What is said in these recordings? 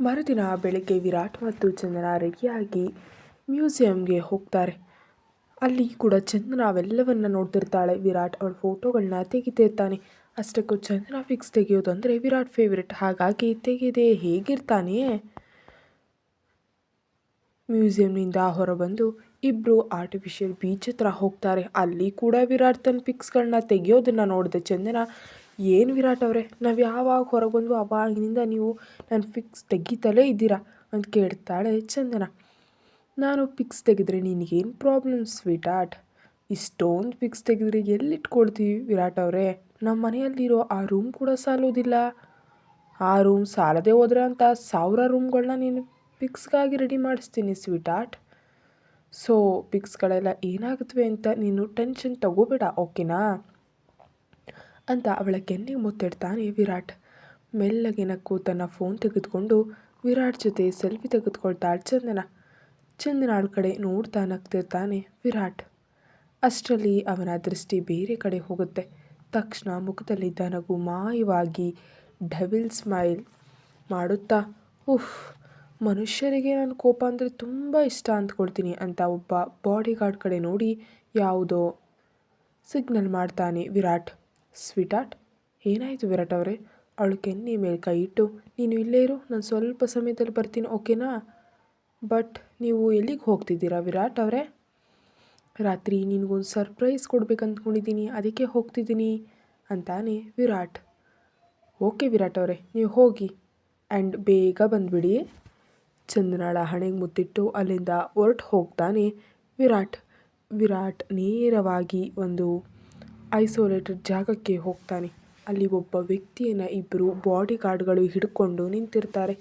ಮರುದಿನ ಬೆಳಗ್ಗೆ ವಿರಾಟ್ ಮತ್ತು ಚಂದನ ರೆಡಿಯಾಗಿ ಮ್ಯೂಸಿಯಂಗೆ ಹೋಗ್ತಾರೆ. ಅಲ್ಲಿ ಕೂಡ ಚಂದನ ಅವೆಲ್ಲವನ್ನು ನೋಡ್ತಿರ್ತಾಳೆ. ವಿರಾಟ್ ಅವಳ ಫೋಟೋಗಳನ್ನ ತೆಗಿತಿರ್ತಾನೆ. ಅಷ್ಟಕ್ಕೂ ಚಂದನ ಫಿಕ್ಸ್ ತೆಗೆಯೋದು ಅಂದರೆ ವಿರಾಟ್ ಫೇವ್ರೆಟ್ ಹಾಗಾಗಿ ತೆಗೆದೇ ಹೇಗಿರ್ತಾನೆ? ಮ್ಯೂಸಿಯಂನಿಂದ ಹೊರಬಂದು ಇಬ್ಬರು ಆರ್ಟಿಫಿಷಿಯಲ್ ಬೀಚ್ ಹತ್ರ ಹೋಗ್ತಾರೆ. ಅಲ್ಲಿ ಕೂಡ ವಿರಾಟ್ ತನ್ನ ಪಿಕ್ಸ್ಗಳನ್ನ ತೆಗೆಯೋದನ್ನು ನೋಡಿದೆ. ಚಂದನ ಏನು ವಿರಾಟ್ ಅವರೇ? ನಾವು ಯಾವಾಗ ಹೊರಗೆ ಬಂದ್ವು ಅವಾಗಿನಿಂದ ನೀವು ನನ್ನ ಫಿಕ್ಸ್ ತೆಗಿತಲೇ ಇದ್ದೀರಾ ಅಂತ ಕೇಳ್ತಾಳೆ ಚಂದನ. ನಾನು ಪಿಕ್ಸ್ ತೆಗೆದ್ರೆ ನಿನಗೇನು ಪ್ರಾಬ್ಲಮ್ ಸ್ವೀಟ್ ಆರ್ಟ್ ಇಷ್ಟೊಂದು ಪಿಕ್ಸ್ ತೆಗೆದ್ರೆ ಎಲ್ಲಿಟ್ಕೊಳ್ತೀವಿ ವಿರಾಟ್ ಅವರೇ? ನಮ್ಮ ಮನೆಯಲ್ಲಿರೋ ಆ ರೂಮ್ ಕೂಡ ಸಾಲೋದಿಲ್ಲ. ಆ ರೂಮ್ ಸಾಲದೇ ಹೋದ್ರೆ ಅಂತ ಸಾವಿರ ರೂಮ್ಗಳನ್ನ ನೀನು ಪಿಕ್ಸ್ಗಾಗಿ ರೆಡಿ ಮಾಡಿಸ್ತೀನಿ ಸ್ವೀಟ್ ಆರ್ಟ್ ಸೊ ಪಿಕ್ಸ್ಗಳೆಲ್ಲ ಏನಾಗುತ್ತವೆ ಅಂತ ನೀನು ಟೆನ್ಷನ್ ತಗೋಬೇಡ ಓಕೆನಾ ಅಂತ ಅವಳ ಕೆನ್ನೆ ಮುತ್ತಿಡ್ತಾನೆ ವಿರಾಟ್. ಮೆಲ್ಲಗೆ ನಕ್ಕು ತನ್ನ ಫೋನ್ ತೆಗೆದುಕೊಂಡು ವಿರಾಟ್ ಜೊತೆ ಸೆಲ್ಫಿ ತೆಗೆದುಕೊಳ್ತಾಳೆ ಚಂದನ ಚಂದನ ಅವಳ ಕಡೆ ನೋಡ್ತಾ ನಗ್ತಿರ್ತಾನೆ ವಿರಾಟ್. ಅಷ್ಟರಲ್ಲಿ ಅವನ ದೃಷ್ಟಿ ಬೇರೆ ಕಡೆ ಹೋಗುತ್ತೆ. ತಕ್ಷಣ ಮುಖದಲ್ಲಿದ್ದ ನಗು ಮಾಯವಾಗಿ ಡೆವಿಲ್ ಸ್ಮೈಲ್ ಮಾಡುತ್ತಾ, ಉಫ್ ಮನುಷ್ಯರಿಗೆ ನನ್ನ ಕೋಪ ಅಂದರೆ ತುಂಬ ಇಷ್ಟ ಅಂದ್ಕೊಳ್ತೀನಿ ಅಂತ ಒಬ್ಬ ಬಾಡಿಗಾರ್ಡ್ ಕಡೆ ನೋಡಿ ಯಾವುದೋ ಸಿಗ್ನಲ್ ಮಾಡ್ತಾನೆ ವಿರಾಟ್. ಸ್ವೀಟ್ ಆರ್ಟ್ ಏನಾಯಿತು ವಿರಾಟ್ ಅವರೇ? ಅವಳು ಕೆನ್ನೆ ಮೇಲೆ ಕೈ ಇಟ್ಟು, ನೀನು ಇಲ್ಲೇ ಇರು, ನಾನು ಸ್ವಲ್ಪ ಸಮಯದಲ್ಲಿ ಬರ್ತೀನಿ, ಓಕೆನಾ? ಬಟ್ ನೀವು ಎಲ್ಲಿಗೆ ಹೋಗ್ತಿದ್ದೀರಾ ವಿರಾಟ್ ಅವರೇ? ರಾತ್ರಿ ನಿನಗೊಂದು ಸರ್ಪ್ರೈಸ್ ಕೊಡ್ಬೇಕು ಅಂದ್ಕೊಂಡಿದ್ದೀನಿ ಅದಕ್ಕೆ ಹೋಗ್ತಿದ್ದೀನಿ ಅಂತಾನೆ ವಿರಾಟ್. ಓಕೆ ವಿರಾಟ್ ಅವರೇ, ನೀವು ಹೋಗಿ ಆ್ಯಂಡ್ ಬೇಗ ಬಂದುಬಿಡಿ. ಚಂದನಾಳ ಹಣೆಗೆ ಮುತ್ತಿಟ್ಟು ಅಲ್ಲಿಂದ ಹೊರಟು ಹೋಗ್ತಾನೆ ವಿರಾಟ್. ವಿರಾಟ್ ನೇರವಾಗಿ ಒಂದು ಐಸೋಲೇಟೆಡ್ ಜಾಗಕ್ಕೆ ಹೋಗ್ತಾನೆ. ಅಲ್ಲಿ ಒಬ್ಬ ವ್ಯಕ್ತಿಯನ್ನು ಇಬ್ಬರು ಬಾಡಿ ಗಾರ್ಡ್ಗಳು ಹಿಡ್ಕೊಂಡು ನಿಂತಿರ್ತಾರೆ.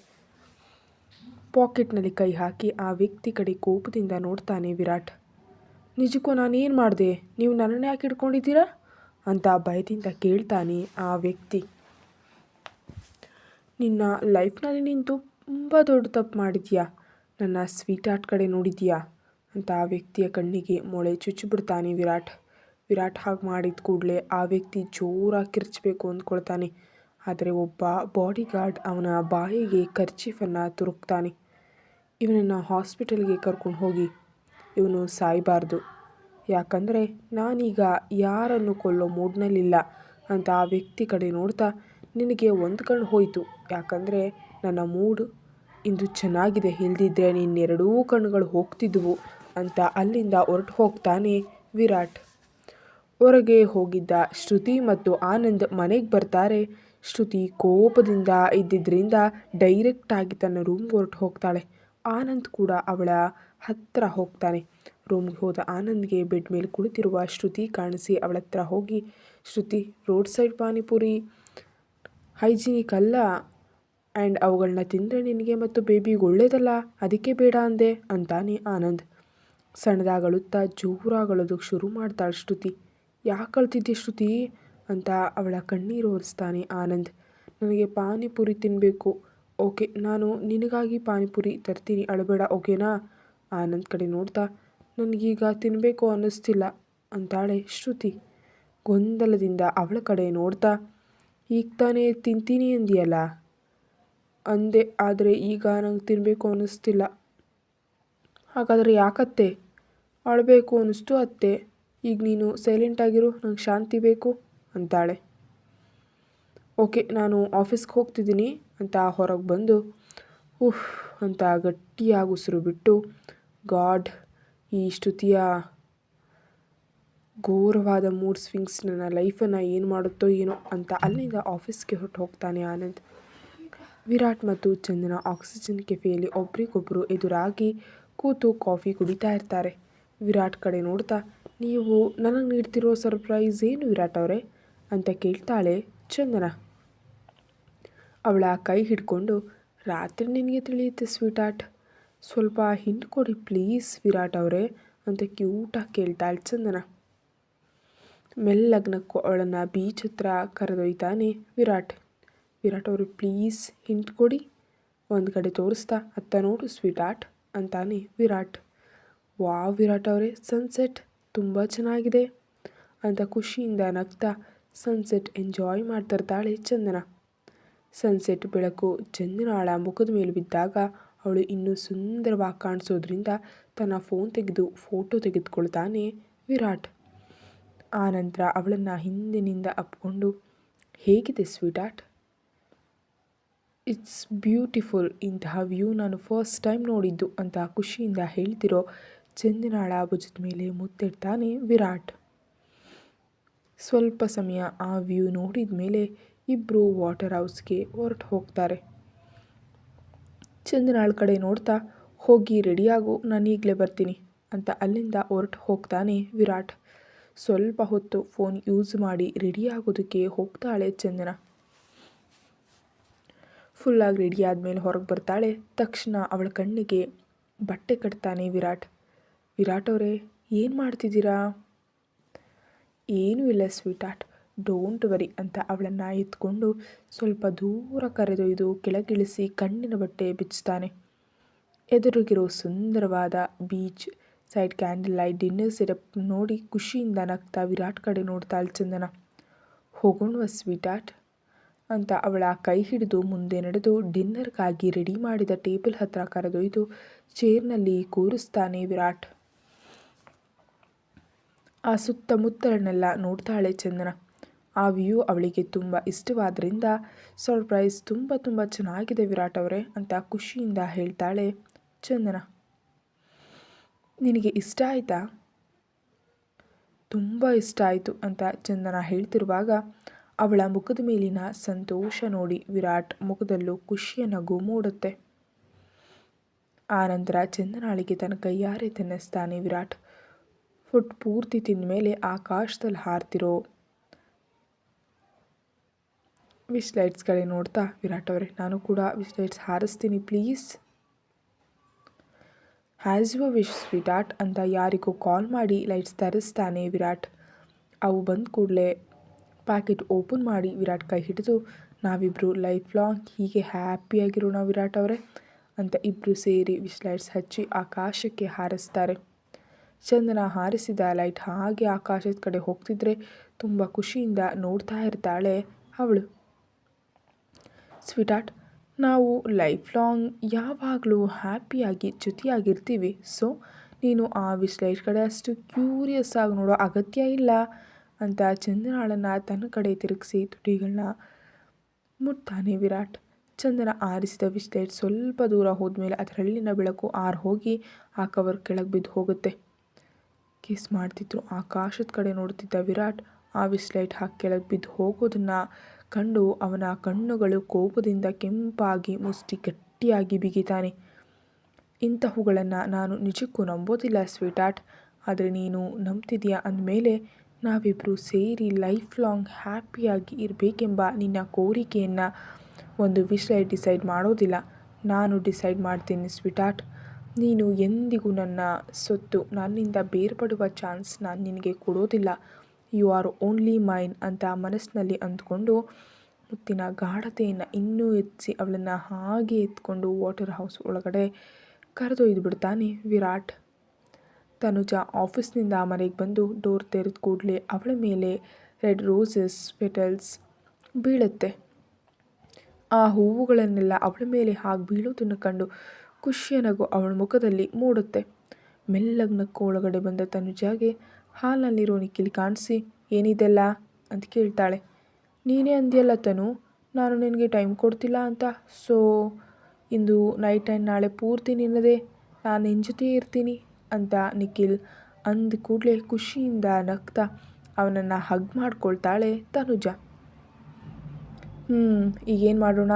ಪಾಕೆಟ್ನಲ್ಲಿ ಕೈ ಹಾಕಿ ಆ ವ್ಯಕ್ತಿ ಕಡೆ ಕೋಪದಿಂದ ನೋಡ್ತಾನೆ ವಿರಾಟ್. ನಿಜಕ್ಕೂ ನಾನೇನು ಮಾಡಿದೆ? ನೀವು ನನ್ನನ್ನು ಯಾಕೆ ಹಿಡ್ಕೊಂಡಿದ್ದೀರಾ? ಅಂತ ಭಯದಿಂದ ಕೇಳ್ತಾನೆ ಆ ವ್ಯಕ್ತಿ. ನಿನ್ನ ಲೈಫ್ನಲ್ಲಿ ನೀನು ತುಂಬ ದೊಡ್ಡ ತಪ್ಪು ಮಾಡಿದ್ಯಾ? ನನ್ನ ಸ್ವೀಟ್ ಆರ್ಟ್ ಕಡೆ ನೋಡಿದೀಯಾ? ಅಂತ ಆ ವ್ಯಕ್ತಿಯ ಕಣ್ಣಿಗೆ ಮೊಳೆ ಚುಚ್ಚಿಬಿಡ್ತಾನೆ ವಿರಾಟ್. ವಿರಾಟ್ ಹಾಗೆ ಮಾಡಿದ ಕೂಡಲೇ ಆ ವ್ಯಕ್ತಿ ಜೋರಾಗಿ ಕಿರ್ಚಬೇಕು ಅಂದ್ಕೊಳ್ತಾನೆ. ಆದರೆ ಒಬ್ಬ ಬಾಡಿ ಗಾರ್ಡ್ ಅವನ ಬಾಯಿಗೆ ಕರ್ಚೀಫನ್ನು ತುರುಕ್ತಾನೆ. ಇವನನ್ನು ಹಾಸ್ಪಿಟಲ್ಗೆ ಕರ್ಕೊಂಡು ಹೋಗಿ ಇವನು ಸಾಯಬಾರ್ದು. ಯಾಕಂದರೆ ನಾನೀಗ ಯಾರನ್ನು ಕೊಲ್ಲೋ ಮೂಡ್ನಲ್ಲಿಲ್ಲ ಅಂತ ಆ ವ್ಯಕ್ತಿ ಕಡೆ ನೋಡ್ತಾ ನಿನಗೆ ಒಂದು ಕಣ್ಣು ಹೋಯಿತು. ಯಾಕಂದರೆ ನನ್ನ ಮೂಡ್ ಇಂದು ಚೆನ್ನಾಗಿದೆ. ಹಿಲ್ದಿದ್ರೆ ನಿನ್ನೆರಡೂ ಕಣ್ಣುಗಳು ಹೋಗ್ತಿದ್ವು ಅಂತ ಅಲ್ಲಿಂದ ಹೊರಟು ಹೋಗ್ತಾನೆ ವಿರಾಟ್. ಹೊರಗೆ ಹೋಗಿದ್ದ ಶ್ರುತಿ ಮತ್ತು ಆನಂದ್ ಮನೆಗೆ ಬರ್ತಾರೆ. ಶ್ರುತಿ ಕೋಪದಿಂದ ಇದ್ದಿದ್ದರಿಂದ ಡೈರೆಕ್ಟಾಗಿ ತನ್ನ ರೂಮ್ ಹೊರಟು ಹೋಗ್ತಾಳೆ. ಆನಂದ್ ಕೂಡ ಅವಳ ಹತ್ತಿರ ಹೋಗ್ತಾನೆ. ರೂಮ್ಗೆ ಹೋದ ಆನಂದ್ಗೆ ಬೆಡ್ ಮೇಲೆ ಕುಳಿತಿರುವ ಶ್ರುತಿ ಕಾಣಿಸಿ ಅವಳ ಹತ್ರ ಹೋಗಿ, Shruti, road side panipuri, hygienic ಅಲ್ಲ? ಆ್ಯಂಡ್ ಅವುಗಳನ್ನ ತಿಂದರೆ ನಿನಗೆ ಮತ್ತು ಬೇಬಿಗೆ ಒಳ್ಳೇದಲ್ಲ? ಅದಕ್ಕೆ ಬೇಡ ಅಂದೆ, ಅಂತಾನೆ ಆನಂದ್. ಸಣ್ಣದಾಗಳುತ್ತಾ ಜೋರಾಗಳೋದಕ್ಕೆ ಶುರು ಮಾಡ್ತಾಳೆ ಶ್ರುತಿ. ಯಾಕೆ ಕಳ್ತಿದ್ದೆ ಶ್ರುತಿ? ಅಂತ ಅವಳ ಕಣ್ಣೀರು ಒರೆಸ್ತಾನೆ ಆನಂದ್. ನನಗೆ ಪಾನಿಪುರಿ ತಿನ್ನಬೇಕು ಓಕೆ, ನಾನು ನಿನಗಾಗಿ ಪಾನಿಪುರಿ ತರ್ತೀನಿ. ಅಳಬೇಡ, ಓಕೆನಾ? ಆನಂದ್ ಕಡೆ ನೋಡ್ತಾ, ನನಗೀಗ ತಿನ್ನಬೇಕು ಅನ್ನಿಸ್ತಿಲ್ಲ ಅಂತಾಳೆ ಶ್ರುತಿ. ಗೊಂದಲದಿಂದ ಅವಳ ಕಡೆ ನೋಡ್ತಾ, ಈಗ ತಾನೇ ತಿಂತೀನಿ ಅಂದಿಯಲ್ಲ? ಅಂದೆ, ಆದರೆ ಈಗ ನಂಗೆ ತಿನ್ನಬೇಕು ಅನ್ನಿಸ್ತಿಲ್ಲ. ಹಾಗಾದರೆ ಯಾಕತ್ತೆ? ಅಳಬೇಕು ಅನ್ನಿಸ್ತು ಅತ್ತೆ. ಈಗ ನೀನು ಸೈಲೆಂಟಾಗಿರು ನಂಗೆ ಶಾಂತಿ ಬೇಕು ಅಂತಾಳೆ. ಓಕೆ, ನಾನು ಆಫೀಸ್ಗೆ ಹೋಗ್ತಿದ್ದೀನಿ ಅಂತ ಹೊರಗೆ ಬಂದು, ಉಫ್, ಅಂತ ಗಟ್ಟಿಯಾಗಿ ಉಸಿರು ಬಿಟ್ಟು, ಗಾಡ್, ಈ ಶ್ರುತಿಯ ಘೋರವಾದ ಮೂಡ್ ಸ್ವಿಂಗ್ಸ್ ನನ್ನ ಲೈಫನ್ನು ಏನು ಮಾಡುತ್ತೋ ಏನೋ ಅಂತ ಅಲ್ಲಿಂದ ಆಫೀಸ್ಗೆ ಹೊರಟು ಹೋಗ್ತಾನೆ ಆನಂದ್. ವಿರಾಟ್ ಮತ್ತು ಚಂದನ ಆಕ್ಸಿಜನ್ ಕೆಫೆಯಲ್ಲಿ ಒಬ್ರಿಗೊಬ್ಬರು ಎದುರಾಗಿ ಕೂತು ಕಾಫಿ ಕುಡಿತಾ ಇರ್ತಾರೆ. ವಿರಾಟ್ ಕಡೆ ನೋಡ್ತಾ ನೀವು ನನಗೆ ನೀಡ್ತಿರೋ ಸರ್ಪ್ರೈಸ್ ಏನು ವಿರಾಟ್ ಅವರೇ? ಅಂತ ಕೇಳ್ತಾಳೆ ಚಂದನ. ಅವಳ ಕೈ ಹಿಡ್ಕೊಂಡು, ರಾತ್ರಿ ನಿನಗೆ ತಿಳಿಯುತ್ತೆ ಸ್ವೀಟ್ ಆರ್ಟ್ ಸ್ವಲ್ಪ ಹಿಂಟ್ ಕೊಡಿ ಪ್ಲೀಸ್ ವಿರಾಟ್ ಅವರೇ ಅಂತ ಕ್ಯೂಟಾಗಿ ಕೇಳ್ತಾಳೆ ಚಂದನ. ಮೆಲ್ಲಗ್ನಕ್ಕೂ ಅವಳನ್ನು ಬೀಚ್ ಹತ್ರ ಕರೆದೊಯ್ತಾನೆ ವಿರಾಟ್. ವಿರಾಟ್ ಅವರು, ಪ್ಲೀಸ್ ಹಿಂಟ್ ಕೊಡಿ. ಒಂದು ಕಡೆ ತೋರಿಸ್ತಾ ಅತ್ತ ನೋಡು ಸ್ವೀಟ್ ಆರ್ಟ್ ಅಂತಾನೆ ವಿರಾಟ್. ವಾವ್ ವಿರಾಟ್ ಅವರೇ, ಸನ್ಸೆಟ್. ತುಂಬ ಚೆನ್ನಾಗಿದೆ. ಅಂತ ಖುಷಿಯಿಂದ ನಗ್ತಾ ಸನ್ಸೆಟ್ ಎಂಜಾಯ್ ಮಾಡ್ತಿರ್ತಾಳೆ ಚಂದನ. ಸನ್ಸೆಟ್ ಬೆಳಕು ಚಂದನಾಳ ಮುಖದ ಮೇಲೆ ಬಿದ್ದಾಗ ಅವಳು ಇನ್ನೂ ಸುಂದರವಾಗಿ ಕಾಣಿಸೋದ್ರಿಂದ ತನ್ನ ಫೋನ್ ತೆಗೆದು ಫೋಟೋ ತೆಗೆದುಕೊಳ್ತಾನೆ ವಿರಾಟ್. ಆನಂತರ ಅವಳನ್ನು ಹಿಂದಿನಿಂದ ಅಪ್ಕೊಂಡು, ಹೇಗಿದೆ ಸ್ವೀಟಾಟ್? ಇಟ್ಸ್ ಬ್ಯೂಟಿಫುಲ್ ಇಂತಹ ವ್ಯೂ ನಾನು ಫಸ್ಟ್ ಟೈಮ್ ನೋಡಿದ್ದು ಅಂತ ಖುಷಿಯಿಂದ ಹೇಳ್ತಿರೋ ಚಂದಿನಾಳ ಭುಜದ ಮೇಲೆ ಮುತ್ತಿಡ್ತಾನೆ ವಿರಾಟ್. ಸ್ವಲ್ಪ ಸಮಯ ಆ ವ್ಯೂ ನೋಡಿದ ಮೇಲೆ ಇಬ್ಬರು ವಾಟರ್ ಹೌಸ್ಗೆ ಹೊರಟು ಹೋಗ್ತಾರೆ. ಚಂದನಾಳ್ ಕಡೆ ನೋಡ್ತಾ, ಹೋಗಿ ರೆಡಿಯಾಗು ನಾನು ಈಗಲೇ ಬರ್ತೀನಿ ಅಂತ ಅಲ್ಲಿಂದ ಹೊರಟು ಹೋಗ್ತಾನೆ ವಿರಾಟ್. ಸ್ವಲ್ಪ ಹೊತ್ತು ಫೋನ್ ಯೂಸ್ ಮಾಡಿ ರೆಡಿಯಾಗೋದಕ್ಕೆ ಹೋಗ್ತಾಳೆ ಚಂದನ ಫುಲ್ಲಾಗಿ ರೆಡಿ ಆದಮೇಲೆ ಹೊರಗೆ ಬರ್ತಾಳೆ. ತಕ್ಷಣ ಅವಳ ಕಣ್ಣಿಗೆ ಬಟ್ಟೆ ಕಟ್ತಾನೆ ವಿರಾಟ್. ವಿರಾಟ್ ಅವರೇ, ಏನು ಮಾಡ್ತಿದ್ದೀರಾ? ಏನೂ ಇಲ್ಲ ಸ್ವೀಟಾರ್ಟ್. ಡೋಂಟ್ ವರಿ ಅಂತ ಅವಳನ್ನು ಎತ್ಕೊಂಡು ಸ್ವಲ್ಪ ದೂರ ಕರೆದೊಯ್ದು ಕೆಳಗಿಳಿಸಿ ಕಣ್ಣಿನ ಬಟ್ಟೆ ಬಿಚ್ಚುತ್ತಾನೆ ಎದುರಿಗಿರೋ ಸುಂದರವಾದ beach, side candle light, dinner syrup ನೋಡಿ ಖುಷಿಯಿಂದ ನಗ್ತಾ ವಿರಾಟ್ ಕಡೆ ನೋಡ್ತಾ ಚಂದನ. ಹೋಗೋಣವ ಸ್ವೀಟಾರ್ಟ್? ಅಂತ ಅವಳ ಕೈ ಹಿಡಿದು ಮುಂದೆ ನಡೆದು ಡಿನ್ನರ್ಗಾಗಿ ರೆಡಿ ಮಾಡಿದ ಟೇಬಲ್ ಹತ್ರ ಕರೆದೊಯ್ದು ಚೇರ್ನಲ್ಲಿ ಕೂರಿಸ್ತಾನೆ ವಿರಾಟ್. ಆ ಸುತ್ತಮುತ್ತಲನ್ನೆಲ್ಲ ನೋಡ್ತಾಳೆ ಚಂದನ. ಆ ವ್ಯೂ ಅವಳಿಗೆ ತುಂಬ ಇಷ್ಟವಾದ್ರಿಂದ ಸರ್ಪ್ರೈಸ್ ತುಂಬ ತುಂಬ ಚೆನ್ನಾಗಿದೆ ವಿರಾಟ್ ಅವರೇ ಅಂತ ಖುಷಿಯಿಂದ ಹೇಳ್ತಾಳೆ ಚಂದನ. ನಿನಗೆ ಇಷ್ಟ ಆಯಿತಾ? ತುಂಬ ಇಷ್ಟ ಆಯಿತು ಅಂತ ಚಂದನ ಹೇಳ್ತಿರುವಾಗ, ಅವಳ ಮುಖದ ಮೇಲಿನ ಸಂತೋಷ ನೋಡಿ ವಿರಾಟ್ ಮುಖದಲ್ಲೂ ಖುಷಿಯ ನಗು ಮೂಡುತ್ತೆ. ಆನಂತರ ಚಂದನಾಳಿಗೆ ತನ್ನ ಕೈಯಾರೆ ತಿನ್ನಿಸ್ತಾನೆ ವಿರಾಟ್. ಫುಡ್ ಪೂರ್ತಿ ತಿಂದಮೇಲೆ ಆಕಾಶದಲ್ಲಿ ಹಾರ್ತಿರೋ ವಿಶ್ ಲೈಟ್ಸ್ಗಳೇ ನೋಡ್ತಾ ವಿರಾಟ್ ಅವರೇ, ನಾನು ಕೂಡ wish lights ಹಾರಿಸ್ತೀನಿ please. Has you wish Virat ಅಂತ ಯಾರಿಗೂ ಕಾಲ್ ಮಾಡಿ ಲೈಟ್ಸ್ ತರಿಸ್ತಾನೆ ವಿರಾಟ್. ಅವು ಬಂದ ಕೂಡಲೇ ಪ್ಯಾಕೆಟ್ ಓಪನ್ ಮಾಡಿ ವಿರಾಟ್ ಕೈ ಹಿಡಿದು ನಾವಿಬ್ಬರು ಲೈಫ್ ಲಾಂಗ್ ಹೀಗೆ ಹ್ಯಾಪಿಯಾಗಿರೋಣ ವಿರಾಟ್ ಅವರೇ ಅಂತ ಇಬ್ಬರು ಸೇರಿ ವಿಶ್ ಲೈಟ್ಸ್ ಹಚ್ಚಿ ಆಕಾಶಕ್ಕೆ ಹಾರಿಸ್ತಾರೆ. ಚಂದನ ಹಾರಿಸಿದ ಲೈಟ್ ಹಾಗೆ ಆಕಾಶದ ಕಡೆ ಹೋಗ್ತಿದ್ರೆ ತುಂಬ ಖುಷಿಯಿಂದ ನೋಡ್ತಾ ಇರ್ತಾಳೆ ಅವಳು. ಸ್ವೀಟಾರ್ಟ್ ನಾವು ಲೈಫ್ ಲಾಂಗ್ ಯಾವಾಗಲೂ ಹ್ಯಾಪಿಯಾಗಿ ಜೊತೆಯಾಗಿರ್ತೀವಿ ಸೊ ನೀನು ಆ ವಿಶ್ ಲೈಟ್ ಕಡೆ ಅಷ್ಟು ಕ್ಯೂರಿಯಸ್ ಆಗಿ ನೋಡೋ ಅಗತ್ಯ ಇಲ್ಲ ಅಂತ ಚಂದನಾಳನ್ನು ತನ್ನ ಕಡೆ ತಿರುಗಿಸಿ ತುಟಿಗಳನ್ನ ಮುಟ್ತಾನೆ. ವಿರಾಟ್ ಚಂದನ ಆರಿಸಿದ ವಿಶ್ ಲೈಟ್ ಸ್ವಲ್ಪ ದೂರ ಹೋದ್ಮೇಲೆ ಅದರಲ್ಲಿನ ಬೆಳಕು ಆರು ಹೋಗಿ ಆ ಕವರ್ ಕೆಳಗೆ ಬಿದ್ದು ಹೋಗುತ್ತೆ. ಕಿಸ್ ಮಾಡ್ತಿದ್ರು. ಆಕಾಶದ ಕಡೆ ನೋಡ್ತಿದ್ದ ವಿರಾಟ್ ಆ ವಿಸ್ಲೈಟ್ ಹಾಕಿ ಕೆಳಗೆ ಬಿದ್ದು ಹೋಗೋದನ್ನು ಕಂಡು ಅವನ ಕಣ್ಣುಗಳು ಕೋಪದಿಂದ ಕೆಂಪಾಗಿ ಮುಷ್ಟಿ ಗಟ್ಟಿಯಾಗಿ ಬಿಗಿತಾನೆ ಇಂತಹವುಗಳನ್ನು ನಾನು ನಿಜಕ್ಕೂ ನಂಬೋದಿಲ್ಲ ಸ್ವೀಟಾರ್ಟ್ ಆದರೆ ನೀನು ನಂಬ್ತಿದೀಯ ಅಂದಮೇಲೆ ನಾವಿಬ್ಬರು ಸೇರಿ ಲೈಫ್ ಲಾಂಗ್ ಹ್ಯಾಪಿಯಾಗಿ ಇರಬೇಕೆಂಬ ನಿನ್ನ ಕೋರಿಕೆಯನ್ನು ಒಂದು ವಿಷಯ ಡಿಸೈಡ್ ಮಾಡೋದಿಲ್ಲ. ನಾನು ಡಿಸೈಡ್ ಮಾಡ್ತೀನಿ ಸ್ವೀಟಾರ್ಟ್ ನೀನು ಎಂದಿಗೂ ನನ್ನ ಸೊತ್ತು, ನನ್ನಿಂದ ಬೇರ್ಪಡುವ ಚಾನ್ಸ್ ನಾನು ನಿನಗೆ ಕೊಡೋದಿಲ್ಲ. ಯು ಆರ್ ಓನ್ಲಿ ಮೈನ್ ಅಂತ ಮನಸ್ಸಿನಲ್ಲಿ ಅಂದ್ಕೊಂಡು ಮುತ್ತಿನ ಗಾಢತೆಯನ್ನು ಇನ್ನೂ ಹೆಚ್ಚಿ ಅವಳನ್ನು ಹಾಗೆ ಎತ್ಕೊಂಡು ವಾಟರ್ ಹೌಸ್ ಒಳಗಡೆ ಕರೆದೊಯ್ದು ಬಿಡ್ತಾನೆ ವಿರಾಟ್. ತನುಜ ಆಫೀಸ್ನಿಂದ ಮನೆಗೆ ಬಂದು ಡೋರ್ ತೆರೆದ ಕೂಡಲೇ ಅವಳ ಮೇಲೆ ರೆಡ್ ರೋಸಸ್ ಪೆಟಲ್ಸ್ ಬೀಳುತ್ತೆ. ಆ ಹೂವುಗಳನ್ನೆಲ್ಲ ಅವಳ ಮೇಲೆ ಹಾಗೆ ಬೀಳೋದನ್ನು ಕಂಡು ಖುಷಿಯ ನಗು ಅವಳ ಮುಖದಲ್ಲಿ ಮೂಡುತ್ತೆ. ಮೆಲ್ಲಗೆ ನಕ್ಕು ಒಳಗಡೆ ಬಂದ ತನುಜಾಗೆ ಹಾಲಲ್ಲಿರೋ ನಿಖಿಲ್ ಕಾಣಿಸಿ, ಏನಿದೆಲ್ಲ? ಅಂತ ಕೇಳ್ತಾಳೆ. ನೀನೇ ಅಂದಿಯಲ್ಲ ತನು, ನಾನು ನಿನಗೆ ಟೈಮ್ ಕೊಡ್ತಿಲ್ಲ ಅಂತ. ಸೊ, ಇಂದು ನೈಟ್ ಆ್ಯಂಡ್ ನಾಳೆ ಪೂರ್ತಿ ನಿನ್ನದೇ, ನಾನು ನಿನ್ನ ಜೊತೆ ಇರ್ತೀನಿ ಅಂತ ನಿಖಿಲ್ ಅಂದ ಕೂಡಲೇ ಖುಷಿಯಿಂದ ನಗ್ತಾ ಅವನನ್ನು ಹಗ್ ಮಾಡ್ಕೊಳ್ತಾಳೆ ತನುಜ. ಹ್ಞೂ ಈಗೇನು ಮಾಡೋಣ?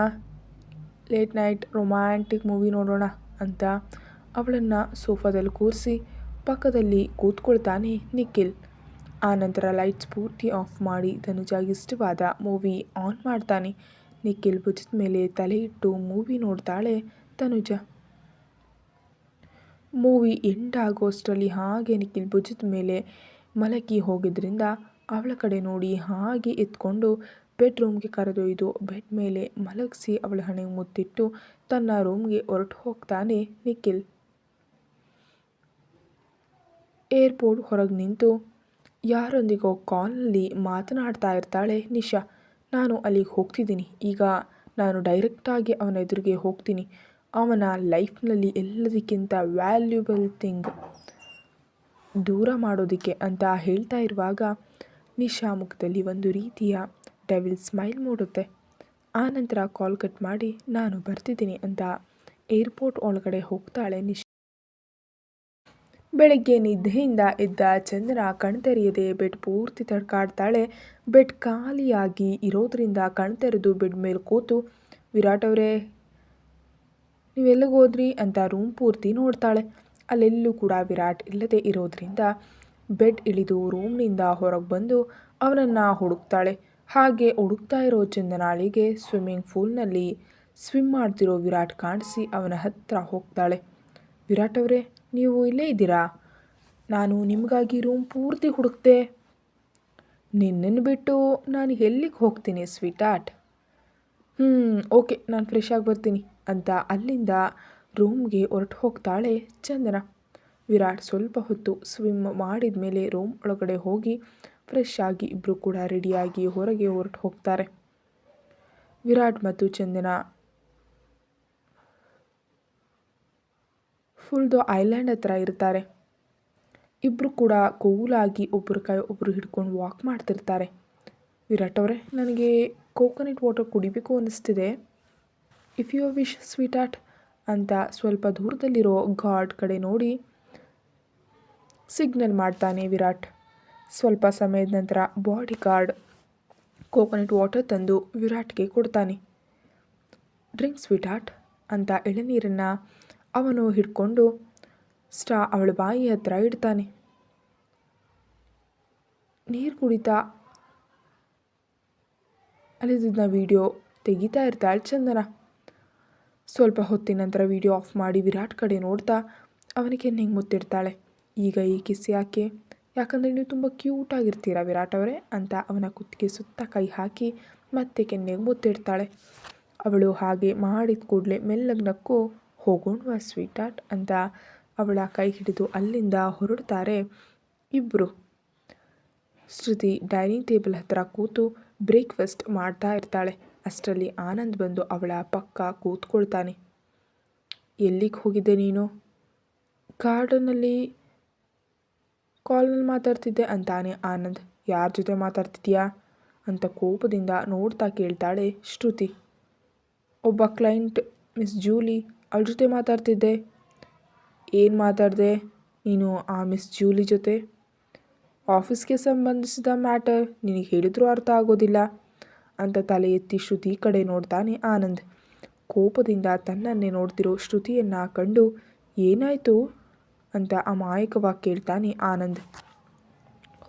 ಲೇಟ್ ನೈಟ್ ರೊಮ್ಯಾಂಟಿಕ್ ಮೂವಿ ನೋಡೋಣ ಅಂತ ಅವಳನ್ನು ಸೋಫಾದಲ್ಲಿ ಕೂರಿಸಿ ಪಕ್ಕದಲ್ಲಿ ಕೂತ್ಕೊಳ್ತಾನೆ ನಿಖಿಲ್. ಆನಂತರ ಲೈಟ್ಸ್ ಪೂರ್ತಿ ಆಫ್ ಮಾಡಿ ತನುಜಾಗಿ ಇಷ್ಟವಾದ ಮೂವಿ ಆನ್ ಮಾಡ್ತಾನೆ. ನಿಖಿಲ್ ಭುಜದ ಮೇಲೆ ತಲೆ ಇಟ್ಟು ಮೂವಿ ನೋಡ್ತಾಳೆ ತನುಜ. ಮೂವಿ ಎಂಡ್ ಆಗೋಷ್ಟರಲ್ಲಿ ಹಾಗೆ ನಿಖಿಲ್ ಭುಜದ ಮೇಲೆ ಮಲಗಿ ಹೋಗಿದ್ರಿಂದ ಅವಳ ಕಡೆ ನೋಡಿ ಹಾಗೆ ಎತ್ಕೊಂಡು ಬೆಡ್ರೂಮ್ಗೆ ಕರೆದೊಯ್ದು ಬೆಡ್ ಮೇಲೆ ಮಲಗಿಸಿ ಅವಳ ಹಣೆಗೆ ಮುತ್ತಿಟ್ಟು ತನ್ನ ರೂಮ್ಗೆ ಹೊರಟು ಹೋಗ್ತಾನೆ ನಿಖಿಲ್. ಏರ್ಪೋರ್ಟ್ ಹೊರಗೆ ನಿಂತು, ಯಾರೊಂದಿಗೋ ಕಾಲ್ನಲ್ಲಿ ಮಾತನಾಡ್ತಾ ಇರ್ತಾಳೆ ನಿಶಾ. ನಾನು ಅಲ್ಲಿಗೆ ಹೋಗ್ತಿದ್ದೀನಿ. ಈಗ ನಾನು ಡೈರೆಕ್ಟಾಗಿ ಅವನ ಎದುರಿಗೆ ಹೋಗ್ತೀನಿ. ಅವನ ಲೈಫ್ನಲ್ಲಿ ಎಲ್ಲದಕ್ಕಿಂತ ವ್ಯಾಲ್ಯೂಬಲ್ ಥಿಂಗ್ ದೂರ ಮಾಡೋದಕ್ಕೆ ಅಂತ ಹೇಳ್ತಾ ಇರುವಾಗ ನಿಶಾ ಮುಖದಲ್ಲಿ ಒಂದು ರೀತಿಯ ಡೆವಿಲ್ ಸ್ಮೈಲ್ ಮೂಡುತ್ತೆ. ಆನಂತರ ಕಾಲ್ ಕಟ್ ಮಾಡಿ, ನಾನು ಬರ್ತಿದ್ದೀನಿ ಅಂತ ಏರ್ಪೋರ್ಟ್ ಒಳಗಡೆ ಹೋಗ್ತಾಳೆ ನಿಶ್. ಬೆಳಗ್ಗೆ ನಿದ್ದೆಯಿಂದ ಎದ್ದ ಚಂದ್ರ ಕಣ್ತೆರೆಯದೆ ಬೆಡ್ ಪೂರ್ತಿ ತಡ್ಕಾಡ್ತಾಳೆ. ಬೆಡ್ ಖಾಲಿಯಾಗಿ ಇರೋದ್ರಿಂದ ಕಣ್ತೆರೆದು ಬೆಡ್ ಮೇಲೆ ಕೂತು, ವಿರಾಟ್ ಅವರೇ, ನೀವೆಲ್ಲಿಗೆ ಹೋದ್ರಿ? ಅಂತ ರೂಮ್ ಪೂರ್ತಿ ನೋಡ್ತಾಳೆ. ಅಲ್ಲೆಲ್ಲೂ ಕೂಡ ವಿರಾಟ್ ಇಲ್ಲದೆ ಇರೋದ್ರಿಂದ ಬೆಡ್ ಇಳಿದು ರೂಮ್ನಿಂದ ಹೊರಗೆ ಬಂದು ಅವನನ್ನು ಹುಡುಕ್ತಾಳೆ. ಹಾಗೆ ಹುಡುಕ್ತಾ ಇರೋ ಚಂದನಾಳಿಗೆ ಸ್ವಿಮ್ಮಿಂಗ್ ಪೂಲ್ನಲ್ಲಿ ಸ್ವಿಮ್ ಮಾಡ್ತಿರೋ ವಿರಾಟ್ ಕಾಣಿಸಿ ಅವನ ಹತ್ತಿರ ಹೋಗ್ತಾಳೆ. ವಿರಾಟ್ ಅವರೇ, ನೀವು ಇಲ್ಲೇ ಇದ್ದೀರಾ? ನಾನು ನಿಮಗಾಗಿ ರೂಮ್ ಪೂರ್ತಿ ಹುಡುಕ್ತೆ ನಿನ್ನನ್ನು ಬಿಟ್ಟು ನಾನು ಎಲ್ಲಿಗೆ ಹೋಗ್ತೀನಿ ಸ್ವೀಟ್ ಆರ್ಟ್ ಹ್ಞೂ ಓಕೆ ನಾನು ಫ್ರೆಶ್ ಆಗಿ ಬರ್ತೀನಿ ಅಂತ ಅಲ್ಲಿಂದ ರೂಮ್ಗೆ ಹೊರಟು ಹೋಗ್ತಾಳೆ ಚಂದನ. ವಿರಾಟ್ ಸ್ವಲ್ಪ ಹೊತ್ತು ಸ್ವಿಮ್ ಮಾಡಿದ ಮೇಲೆ ರೂಮ್ ಒಳಗಡೆ ಹೋಗಿ ಫ್ರೆಶ್ ಆಗಿ ಇಬ್ಬರು ಕೂಡ ರೆಡಿಯಾಗಿ ಹೊರಗೆ ಹೊರಟು ಹೋಗ್ತಾರೆ. ವಿರಾಟ್ ಮತ್ತು ಚಂದನ ಫುಲ್ದು ಐಲ್ಯಾಂಡ್ ಹತ್ರ ಇರ್ತಾರೆ. ಇಬ್ಬರು ಕೂಡ ಕೂಲಾಗಿ ಒಬ್ಬರು ಕೈ ಒಬ್ಬರು ಹಿಡ್ಕೊಂಡು ವಾಕ್ ಮಾಡ್ತಿರ್ತಾರೆ. ವಿರಾಟ್ ಅವರೇ, ನನಗೆ ಕೋಕೋನಟ್ ವಾಟರ್ ಕುಡಿಬೇಕು ಅನ್ನಿಸ್ತಿದೆ if you wish sweetheart ಅಂತ ಸ್ವಲ್ಪ ದೂರದಲ್ಲಿರೋ ಘಾಟ್ ಕಡೆ ನೋಡಿ, ಸಿಗ್ನಲ್ ಮಾಡ್ತಾನೆ ವಿರಾಟ್. ಸ್ವಲ್ಪ ಸಮಯದ ನಂತರ ಬಾಡಿ ಗಾರ್ಡ್ ಕೋಕೋನಟ್ ವಾಟರ್ ತಂದು ವಿರಾಟ್ಗೆ ಕೊಡ್ತಾನೆ. ಡ್ರಿಂಕ್ ಸ್ವೀಟ್ ಆರ್ಟ್ ಅಂತ ಎಳೆನೀರನ್ನು ಅವನು ಹಿಡ್ಕೊಂಡು ಸ್ಟಾ ಅವಳ ಬಾಯಿ ಹತ್ರ ಇಡ್ತಾನೆ. ನೀರು ಕುಡಿತಾ ಅಲ್ಲಿದ್ದನ್ನ ವಿಡಿಯೋ ತೆಗಿತಾ ಇರ್ತಾಳೆ ಚಂದನ. ಸ್ವಲ್ಪ ಹೊತ್ತಿನ ನಂತರ ವಿಡಿಯೋ ಆಫ್ ಮಾಡಿ ವಿರಾಟ್ ಕಡೆ ನೋಡ್ತಾ ಅವನಿಗೆ ಹೆಂಗೆ ಮುತ್ತಿಡ್ತಾಳೆ ಈಗ ಈ ಕಿಸ್ ಯಾಕೆ? ಯಾಕಂದರೆ ನೀವು ತುಂಬ ಕ್ಯೂಟಾಗಿರ್ತೀರ ವಿರಾಟ್ ಅವರೇ ಅಂತ ಅವನ ಕುತ್ತಿಗೆ ಸುತ್ತ ಕೈ ಹಾಕಿ ಮತ್ತೆ ಕೆನ್ನೆಗೆ ಮುತ್ತಿಡ್ತಾಳೆ. ಅವಳು ಹಾಗೆ ಮಾಡಿದ ಕೂಡಲೇ ಮೆಲ್ಲಗೆ ನಕ್ಕು ಹೋಗೋಣವಾ ಸ್ವೀಟ್ ಆರ್ಟ್ ಅಂತ ಅವಳ ಕೈ ಹಿಡಿದು ಅಲ್ಲಿಂದ ಹೊರಡ್ತಾರೆ ಇಬ್ಬರು ಶ್ರುತಿ ಡೈನಿಂಗ್ ಟೇಬಲ್ ಹತ್ತಿರ ಕೂತು ಬ್ರೇಕ್ಫಾಸ್ಟ್ ಮಾಡ್ತಾ ಇರ್ತಾಳೆ. ಅಷ್ಟರಲ್ಲಿ ಆನಂದ್ ಬಂದು ಅವಳ ಪಕ್ಕ ಕೂತ್ಕೊಳ್ತಾನೆ. ಎಲ್ಲಿಗೆ ಹೋಗಿದ್ದೆ ನೀನು? ಗಾರ್ಡನಲ್ಲಿ ಕಾಲ್ನಲ್ಲಿ ಮಾತಾಡ್ತಿದ್ದೆ ಅಂತಾನೆ ಆನಂದ್. ಯಾರ ಜೊತೆ ಮಾತಾಡ್ತಿದ್ಯಾ? ಅಂತ ಕೋಪದಿಂದ ನೋಡ್ತಾ ಕೇಳ್ತಾಳೆ ಶ್ರುತಿ. ಒಬ್ಬ ಕ್ಲೈಂಟ್ ಮಿಸ್ ಜೂಲಿ, ಅವಳ ಜೊತೆ ಮಾತಾಡ್ತಿದ್ದೆ. ಏನು ಮಾತಾಡಿದೆ? ನೀನು ಆ ಮಿಸ್ ಜೂಲಿ ಜೊತೆ? ಆಫೀಸ್ಗೆ ಸಂಬಂಧಿಸಿದ ಮ್ಯಾಟರ್ ನಿನಗೆ ಹೇಳಿದರೂ ಅರ್ಥ ಆಗೋದಿಲ್ಲ ಅಂತ ತಲೆ ಎತ್ತಿ ಶ್ರುತಿ ಕಡೆ ನೋಡ್ತಾನೆ ಆನಂದ್. ಕೋಪದಿಂದ ತನ್ನನ್ನೇ ನೋಡ್ತಿರೋ ಶ್ರುತಿಯನ್ನು ಕಂಡು ಏನಾಯಿತು? ಅಂತ ಅಮಾಯಕವಾಗಿ ಕೇಳ್ತಾನೆ ಆನಂದ್.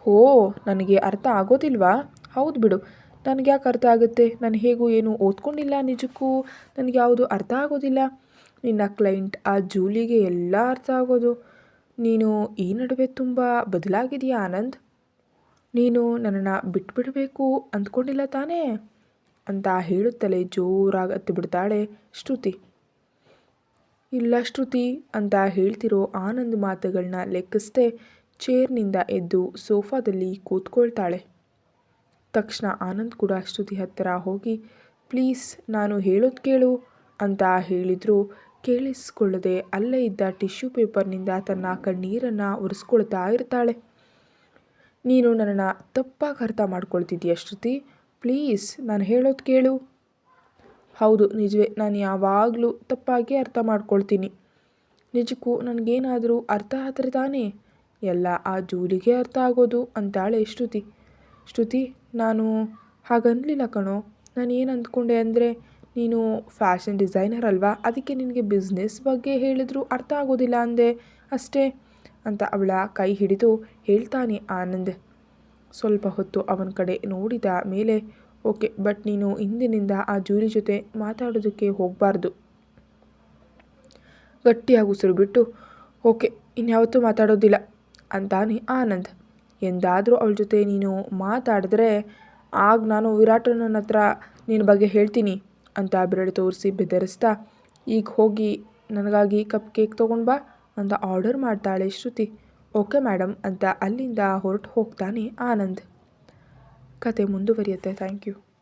ಓ ನನಗೆ ಅರ್ಥ ಆಗೋದಿಲ್ವಾ? ಹೌದು ಬಿಡು. ನನಗೆ ಯಾಕೆ ಅರ್ಥ ಆಗುತ್ತೆ? ನಾನು ಹೇಗೂ ಏನು ಓದ್ಕೊಂಡಿಲ್ಲ ನಿಜಕ್ಕೂ? ನನಗೆ ಯಾವುದು ಅರ್ಥ ಆಗೋದಿಲ್ಲ. ನಿನ್ನ ಕ್ಲೈಂಟ್ ಆ ಜೂಲಿಗೆ ಎಲ್ಲ ಅರ್ಥ ಆಗೋದು. ನೀನು ಈ ನಡುವೆ ತುಂಬ ಬದಲಾಗಿದೆಯಾ ಆನಂದ್? ನೀನು ನನ್ನನ್ನು ಬಿಟ್ಬಿಡಬೇಕು ಅಂದ್ಕೊಂಡಿಲ್ಲ ತಾನೇ? ಅಂತ ಹೇಳುತ್ತಲೇ ಜೋರಾಗಿ ಹತ್ತಿ ಬಿಡ್ತಾಳೆ ಶ್ರುತಿ. ಇಲ್ಲ ಶ್ರುತಿ ಅಂತ ಹೇಳ್ತಿರೋ ಆನಂದ್ ಮಾತುಗಳನ್ನ ಲೆಕ್ಕಿಸದೆ ಚೇರ್ನಿಂದ ಎದ್ದು ಸೋಫಾದಲ್ಲಿ ಕೂತ್ಕೊಳ್ತಾಳೆ. ತಕ್ಷಣ ಆನಂದ್ ಕೂಡ ಶ್ರುತಿ ಹತ್ತಿರ ಹೋಗಿ, ಪ್ಲೀಸ್ ನಾನು ಹೇಳೋದು ಕೇಳು ಅಂತ ಹೇಳಿದ್ರು. ಕೇಳಿಸ್ಕೊಳ್ಳದೆ ಅಲ್ಲೇ ಇದ್ದ ಟಿಶ್ಯೂ ಪೇಪರ್ನಿಂದ ತನ್ನ ಕಣ್ಣೀರನ್ನು ಒರೆಸ್ಕೊಳ್ತಾ ಇರ್ತಾಳೆ. ನೀನು ನನ್ನನ್ನು ತಪ್ಪಾಗಿ ಅರ್ಥ ಮಾಡ್ಕೊಳ್ತಿದ್ದೀಯ ಶ್ರುತಿ? ಪ್ಲೀಸ್ ನಾನು ಹೇಳೋದು ಕೇಳು ಹೌದು, ನಿಜವೇ. ನಾನು ಯಾವಾಗಲೂ ತಪ್ಪಾಗಿ ಅರ್ಥ ಮಾಡ್ಕೊಳ್ತೀನಿ. ನಿಜಕ್ಕೂ ನನಗೇನಾದರೂ ಅರ್ಥ ಆದರೆ ತಾನೇ? ಎಲ್ಲ ಆ ಜೂಲಿಗೆ ಅರ್ಥ ಆಗೋದು ಅಂತಾಳೆ ಶ್ರುತಿ. ಶ್ರುತಿ, ನಾನು ಹಾಗನ್ನಲಿಲ್ಲ ಕಣೋ. ನಾನು ಏನು ಅಂದ್ಕೊಂಡೆ ಅಂದರೆ, ನೀನು ಫ್ಯಾಷನ್ ಡಿಸೈನರ್ ಅಲ್ವಾ? ಅದಕ್ಕೆ ನಿನಗೆ ಬಿಸ್ನೆಸ್ ಬಗ್ಗೆ ಹೇಳಿದರೂ ಅರ್ಥ ಆಗೋದಿಲ್ಲ ಅಂದೆ. ಅಷ್ಟೇ, ಅಂತ ಅವಳ ಕೈ ಹಿಡಿದು ಹೇಳ್ತಾನೆ ಆನಂದ್. ಸ್ವಲ್ಪ ಹೊತ್ತು ಅವನ ಕಡೆ ನೋಡಿದ ಮೇಲೆ ಓಕೆ, ಬಟ್ ನೀನು ಇಂದಿನಿಂದ ಆ ಜೂರಿ ಜೊತೆ ಮಾತಾಡೋದಕ್ಕೆ ಹೋಗಬಾರ್ದು. ಗಟ್ಟಿಯಾಗಿ ಉಸಿರು ಬಿಟ್ಟು ಓಕೆ, ಇನ್ಯಾವತ್ತೂ ಮಾತಾಡೋದಿಲ್ಲ, ಅಂತಾನೆ ಆನಂದ್. ಎಂದಾದರೂ ಅವಳ ಜೊತೆ ನೀನು ಮಾತಾಡಿದ್ರೆ, ಆಗ ನಾನು ವಿರಾಟನ ಹತ್ರ ನಿನ್ನ ಬಗ್ಗೆ ಹೇಳ್ತೀನಿ, ಅಂತ ಬೆರಳು ತೋರಿಸಿ ಬೆದರಿಸ್ತಾ, ಈಗ ಹೋಗಿ ನನಗಾಗಿ ಕಪ್ ಕೇಕ್ ತೊಗೊಂಡು ಬಾ, ಅಂತ ಆರ್ಡರ್ ಮಾಡ್ತಾಳೆ ಶ್ರುತಿ. ಓಕೆ ಮೇಡಮ್ ಅಂತ ಅಲ್ಲಿಂದ ಹೊರಟು ಹೋಗ್ತಾನೆ ಆನಂದ್. ಕತೆ ಮುಂದುವರಿಯುತ್ತೆ. Thank you.